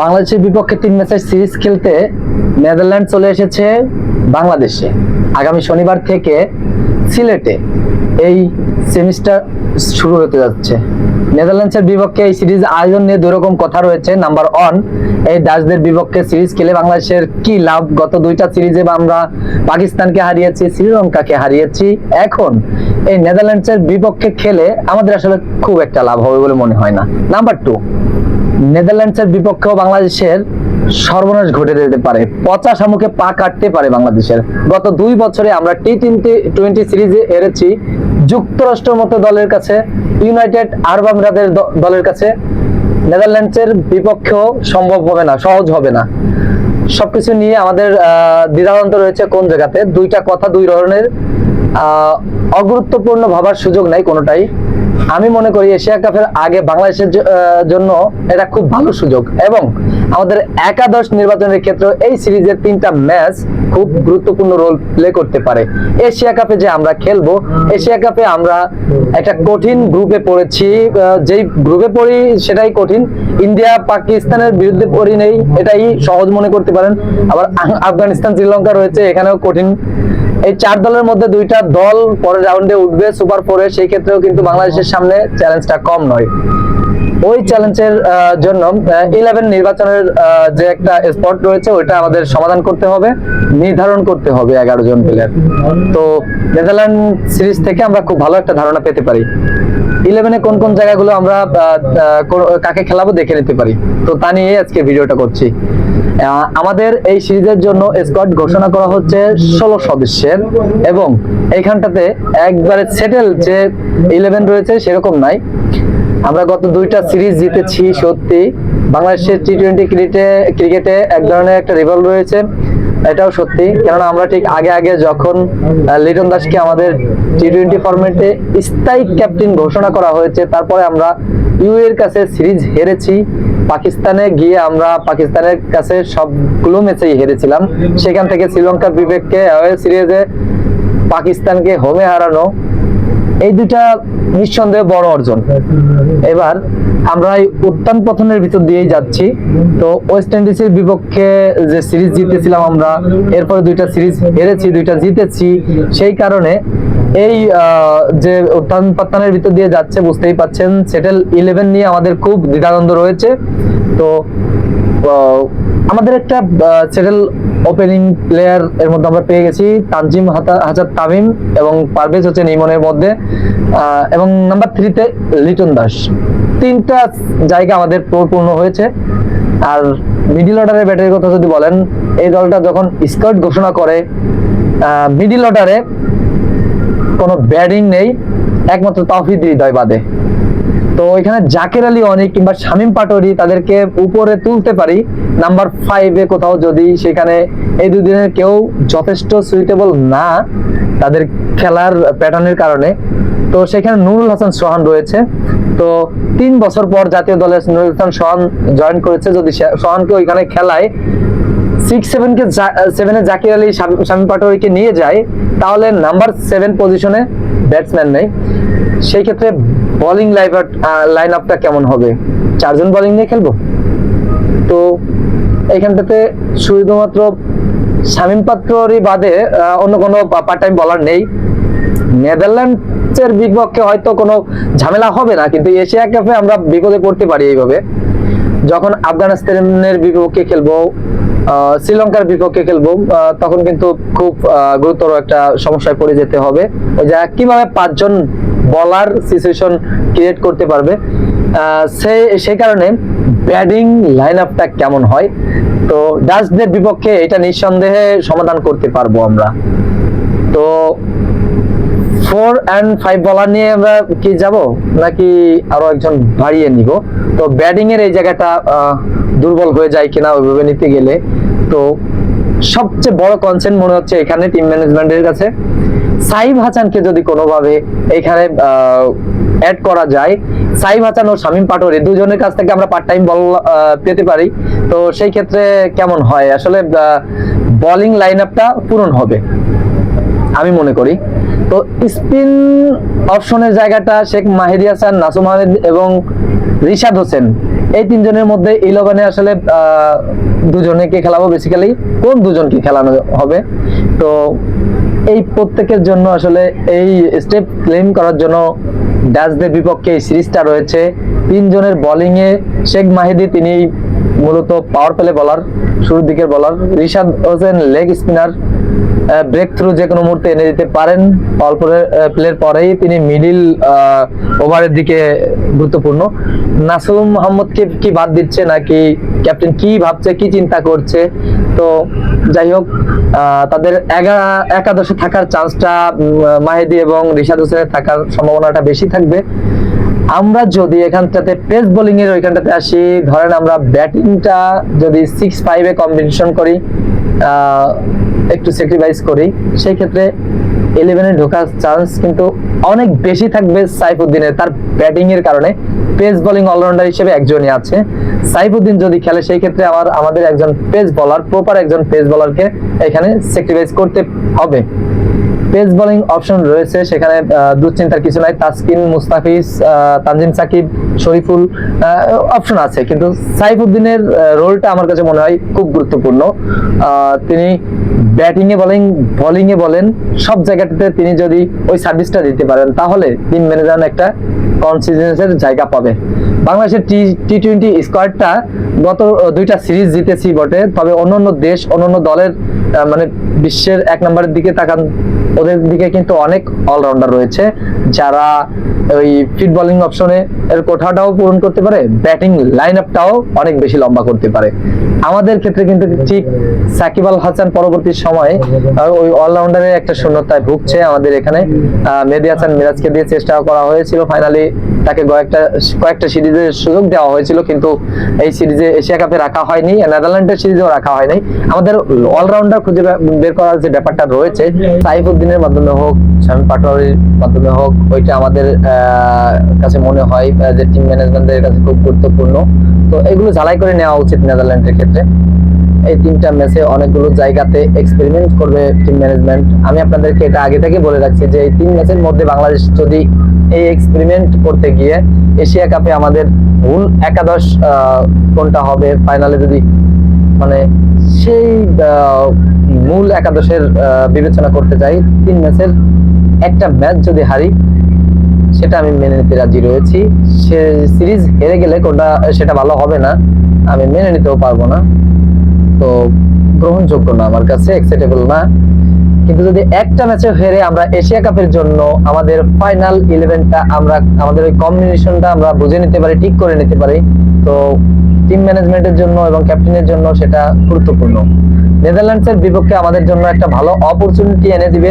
বাংলাদেশের বিপক্ষে তিন ম্যাচের সিরিজ খেলতে নেদারল্যান্ড চলে এসেছে বাংলাদেশে। আগামী শনিবার থেকে সিলেটে এই সেমিস্টার শুরু হতে যাচ্ছে। নেদারল্যান্ডসের বিপক্ষে এই সিরিজ আয়োজন নিয়ে দুই রকম কথা রয়েছে। নাম্বার ওয়ান, এই ডাচদের বিপক্ষে সিরিজ খেলে বাংলাদেশের কি লাভ? গত দুইটা সিরিজে আমরা পাকিস্তানকে হারিয়েছি, শ্রীলঙ্কাকে হারিয়েছি। এখন এই নেদারল্যান্ডসের বিপক্ষে খেলে আমাদের আসলে খুব একটা লাভ হবে বলে মনে হয় না। নাম্বার টু নেদারল্যান্ডসের বিপক্ষেও বাংলাদেশের সর্বনাশ ঘটে যেতে পারে। পচা শামুকে পা কাটতে পারে বাংলাদেশের। গত দুই বছরে আমরা টি টোয়েন্টি টোয়েন্টি সিরিজে হেরেছি। যুক্তরাষ্ট্রের মতো দলের কাছে ইউনাইটেড আরব আমিরাতের দলের কাছে নেদারল্যান্ডসের বিপক্ষেও সম্ভব হবে না, সহজ হবে না। সবকিছু নিয়ে আমাদের দ্বিধাদ্বন্দ্ব রয়েছে কোন জায়গাতে? দুইটা কথা, দুই ধরনের অগুরুত্বপূর্ণ ভাবার সুযোগ নাই কোনোটাই। আমি মনে করি এশিয়া কাপের আগে বাংলাদেশের জন্য এটা খুব ভালো সুযোগ। এবং আমাদের একাদশ নির্বাচনের ক্ষেত্রে এই সিরিজের তিনটা ম্যাচ খুব গুরুত্বপূর্ণ রোল প্লে করতে পারে। এশিয়া কাপে যে আমরা খেলব, এশিয়া কাপে আমরা একটা কঠিন গ্রুপে পড়েছি যেই গ্রুপে পড়ি সেটাই কঠিন। ইন্ডিয়া পাকিস্তানের বিরুদ্ধে পড়ি নেই, এটাই সহজ মনে করতে পারেন। আবার আফগানিস্তান, শ্রীলঙ্কা রয়েছে, এখানেও কঠিন এই চার দলের মধ্যে দুইটা দল পরের রাউন্ডে উঠবে সুপার ফোরে, সেই ক্ষেত্রেও কিন্তু বাংলাদেশের সামনে চ্যালেঞ্জটা কম নয়। ওই চ্যালেঞ্জের জন্য ইলেভেন নির্বাচনের যে একটা স্পট রয়েছে, ওইটা আমাদের সমাধান করতে হবে, নির্ধারণ করতে হবে এগারো জন প্লেয়ার তো নেদারল্যান্ড সিরিজ থেকে আমরা খুব ভালো একটা ধারণা পেতে পারি। ইলেভেনে কোন কোন জায়গাগুলো আমরা কাকে খেলাবো দেখে নিতে পারি। তো তা নিয়ে আজকে ভিডিওটা করছি। আমাদের এই সিরিজের জন্য স্কোয়াড ঘোষণা করা হচ্ছে ষোলো সদস্যের এবং এইখানটাতে একবারে সেটেল যে ইলেভেন রয়েছে সেরকম নাই। আমরা গত দুইটা সিরিজ জিতেছি, সত্যি। বাংলাদেশের টি টোয়েন্টি ক্রিকেটে ক্রিকেটে এক ধরনের একটা রিভল রয়েছে, এটাও সত্যি। কেননা আমরা ঠিক আগে আগে যখন লিটন দাসকে আমাদের টি টোয়েন্টি ফরম্যাটে স্থায়ী ক্যাপ্টেন ঘোষণা করা হয়েছে, তারপরে আমরা ইউ এর কাছে সিরিজ হেরেছি। পাকিস্তানে গিয়ে আমরা পাকিস্তানের কাছে সবগুলো ম্যাচেই হেরেছিলাম। সেখান থেকে শ্রীলঙ্কার বিবেককে সিরিজে পাকিস্তানকে হোমে হারানো এই দুইটা নিঃসন্দেহে বড় অর্জন। এবার আমরা এই উত্থান পতনের ভিতর দিয়েই যাচ্ছি। তো ওয়েস্ট ইন্ডিজের বিপক্ষে যে সিরিজ জিতেছিলাম আমরা, এরপরে দুইটা সিরিজ হেরেছি, দুইটা জিতেছি, সেই কারণে এই যে উত্থান পতনের ভিতর দিয়ে যাচ্ছে, বুঝতেই পাচ্ছেন সেটেল ইলেভেন নিয়ে আমাদের খুব দ্বিধাদ্বন্দ্ব রয়েছে। তো আমাদের একটা সেটেল ওপেনিং প্লেয়ার এর মধ্যে আমরা পেয়ে গেছি, তানজিম হাজার তামিম এবং পারভেজ হচ্ছেন ইমনের মধ্যে। এবং নাম্বার থ্রিতে লিটন দাস। তিনটা জায়গা আমাদের পূর্ণ হয়েছে। আর মিডিল অর্ডারের ব্যাটারির কথা যদি বলেন, এই দলটা যখন স্কার্ট ঘোষণা করে মিডিল অর্ডারে কোনো ব্যাটিং নেই, একমাত্র তাওহিদ হৃদয় বাদে। তো এখানে জাকের আলী অনেক কিংবা শামীম পাটোয়ারি তাদেরকে উপরে তুলতে পারি। নাম্বার ফাইভে কোথাও যদি সেখানে এই দুদিনের কেউ যথেষ্ট সুইটেবল না তাদের খেলার প্যাটার্নের কারণে। তো সেখানে নুরুল হাসান সোহান রয়েছে। তো তিন বছর পর জাতীয় দলে নুরুল হাসান সোহান জয়েন করেছে। যদি সোহানকে ওইখানে খেলায় সিক্স সেভেনকে সেভেনে জাকির আলী, শাম- শামীম পাটোয়ারিকে নিয়ে যায়, তাহলে নাম্বার সেভেন পজিশনে ব্যাটসম্যান নেই। সেই ক্ষেত্রে বোলিং লাইন আপটা কেমন হবে? চারজন বোলিং নিয়ে খেলব? তো এইখানটাতে শুধুমাত্র শামীম পাটোয়ারি বাদে অন্য কোনো পার্ট টাইম বলার নেই। নেদারল্যান্ডসের বিপক্ষে হয়তো কোনো ঝামেলা হবে না, কিন্তু এশিয়া কাপে আমরা বিপদে পড়তে পারি এইভাবে। যখন আফগানিস্তানের বিপক্ষে খেলব শ্রীলঙ্কার বিপক্ষে খেলব। তখন কিন্তু খুব গুরুতর একটা সমস্যায় পড়ে যেতে হবে। যে কীভাবে পাঁচজন বলার সিচুয়েশন ক্রিয়েট করতে পারবে সে সেই কারণে ব্যাটিং লাইন আপটা কেমন হয়, তো ডাচদের বিপক্ষে এটা নিঃসন্দেহে সমাধান করতে পারব আমরা। তো ফোর অ্যান্ড ফাইভ বলার নিয়ে আমরা কি যাব? নাকি আরও একজন বাড়িয়ে নিব? তো ব্যাটিং এর এই জায়গাটা দুর্বল হয়ে যায় কিনা ওইভাবে নিতে গেলে। তো সবচেয়ে বড় কনসেন্ট মনে হচ্ছে এখানে টিম ম্যানেজমেন্টের কাছে। সাইব হাসানকে যদি কোনোভাবে এখানে অ্যাড করা যায়, সাইব হাসান ও শামীম পাটোয়ারি দুজনের কাছ থেকে আমরা পার্ট টাইম বল পেতে পারি। তো সেই ক্ষেত্রে কেমন হয়? আসলে বোলিং লাইন আপটা পূরণ হবে, আমি মনে করি। তো স্পিন অপশনের জায়গাটা শেখ মাহিদি হাসান, নাসুম আহমেদ এবং রিশাদ হোসেন। এই তিনজনের মধ্যে ইলেভেনে আসলে দুজনেকে খেলাবো বেসিক্যালি কোন দুজনকে খেলানো হবে? তো এই প্রত্যেকের জন্য আসলে এই স্টেপ ক্লেম করার জন্য ডাচদের বিপক্ষে এই সিরিজটা রয়েছে। তিনজনের বোলিং এ শেখ মাহিদি, তিনি মূলত পাওয়ার প্লে বলার শুরুর দিকের বলার Rishad Hossain leg spinner breakthrough যে কোনো মুহূর্তে এনে দিতে পারেন। অল্প প্লের পরেই তিনি মিডিল ওভারের দিকে গুরুত্বপূর্ণ। নাসুম মোহাম্মদকে কি বাদ দিচ্ছে নাকি ক্যাপ্টেন কি ভাবছে, কি চিন্তা করছে? তো যাই হোক তাদের একাদশে থাকার চান্সটা মাহেদি এবং রিশাদ হোসেনের থাকার সম্ভাবনাটা বেশি থাকবে। আমরা যদি এখানটাতে পেস বোলিং এর ওইখানটাতে আসি, ধরেন আমরা ব্যাটিংটা যদি সিক্স ফাইভে কম্বিনেশন করি একটু স্যাক্রিফাইস করি, সেই ক্ষেত্রে ইলেভেনে ঢোকার চান্স কিন্তু অনেক বেশি থাকবে সাইফুদ্দিনের, তার ব্যাটিং এর কারণে। পেস বোলিং অলরাউন্ডার হিসেবে একজনই আছে। সাইফুদ্দিন যদি খেলে, সেই ক্ষেত্রে আমার, আমাদের একজন পেস বলার প্রপার একজন পেস বলারকে এখানে স্যাক্রিফাইস করতে হবে। পেস বোলিং অপশন রয়েছে, সেখানে দুশ্চিন্তার কিছু নাই। তাসকিন, মুস্তাফিজ তানজিম সাকিব, শরীফুল অপশন আছে। কিন্তু সাইফুদ্দিনের রোলটা আমার কাছে মনে হয় খুব গুরুত্বপূর্ণ। তিনি ব্যাটিং এ বলেন বোলিং এ বলেন, সব জায়গাটাতে তিনি যদি ওই সার্ভিসটা দিতে পারেন, তাহলে টিম ম্যানেজার একটা কনসিস্টেন্সের জায়গা পাবে। বাংলাদেশের টি টি টোয়েন্টি স্কোয়াডটা গত দুইটা সিরিজ জিতেছি বটে, তবে অন্যান্য দেশ, অন্যান্য দলের মানে বিশ্বের এক নম্বরের দিকে তাকান ওদের দিকে কিন্তু অনেক অলরাউন্ডার রয়েছে যারা ওই ফিট বোলিং অপশনে এর কোঠাটাও পূরণ করতে পারে ব্যাটিং লাইন আপটাও অনেক বেশি লম্বা করতে পারে। আমাদের ক্ষেত্রে কিন্তু ঠিক সাকিব আল হাসান পরবর্তী সময়ে ওই অলরাউন্ডারের একটা শূন্যতায় ভুগছে আমাদের এখানে। মেহেদী হাসান মিরাজকে দিয়ে চেষ্টা করা হয়েছিল ফাইনালি তাকে কয়েকটা কয়েকটা সিরিজে সুযোগ দেওয়া হয়েছিল, কিন্তু এই সিরিজে এশিয়া কাপে রাখা হয়নি, নেদারল্যান্ডের সিরিজেও রাখা হয়নি। আমাদের অলরাউন্ডার খুঁজে বের করার যে ব্যাপারটা রয়েছে সাইফুদ্দিনের মাধ্যমে হোক, শামীম পাটোয়ারির মাধ্যমে হোক, ওইটা আমাদের কাছে মনে হয় যে টিম ম্যানেজমেন্টের কাছে খুব গুরুত্বপূর্ণ। তো এগুলো ঝালাই করে নেওয়া উচিত নেদারল্যান্ডের ক্ষেত্রে। এই তিনটা ম্যাচে অনেকগুলো জায়গাতে এক্সপেরিমেন্ট করবে টিম ম্যানেজমেন্ট আমি আপনাদেরকে এটা আগে থেকে বলে রাখছি যে, এই তিন ম্যাচের মধ্যে বাংলাদেশ যদি এই এক্সপেরিমেন্ট করতে গিয়ে এশিয়া কাপে আমাদের ভুল একাদশ কোনটা হবে ফাইনালে যদি মানে সেই মূল একাদশের বিবেচনা করতে যাই, তিন ম্যাচের একটা ম্যাচ যদি হারি সেটা আমি মেনে নিতে রাজি রয়েছি। সে সিরিজ হেরে গেলে কোনটা, সেটা ভালো হবে না, আমি মেনে নিতেও পারব না। তো গ্রহণযোগ্য না আমার কাছে অ্যাকসেপ্টেবল না। কিন্তু যদি একটা ম্যাচে হেরে আমরা এশিয়া কাপের জন্য আমাদের ফাইনাল ইলেভেনটা আমরা, আমাদের ওই কম্বিনেশনটা আমরা বুঝে নিতে পারি, ঠিক করে নিতে পারি, তো টিম ম্যানেজমেন্টের জন্য এবং ক্যাপ্টেনের জন্য সেটা গুরুত্বপূর্ণ। নেদারল্যান্ডসের বিপক্ষে আমাদের জন্য একটা ভালো অপরচুনিটি এনে দিবে।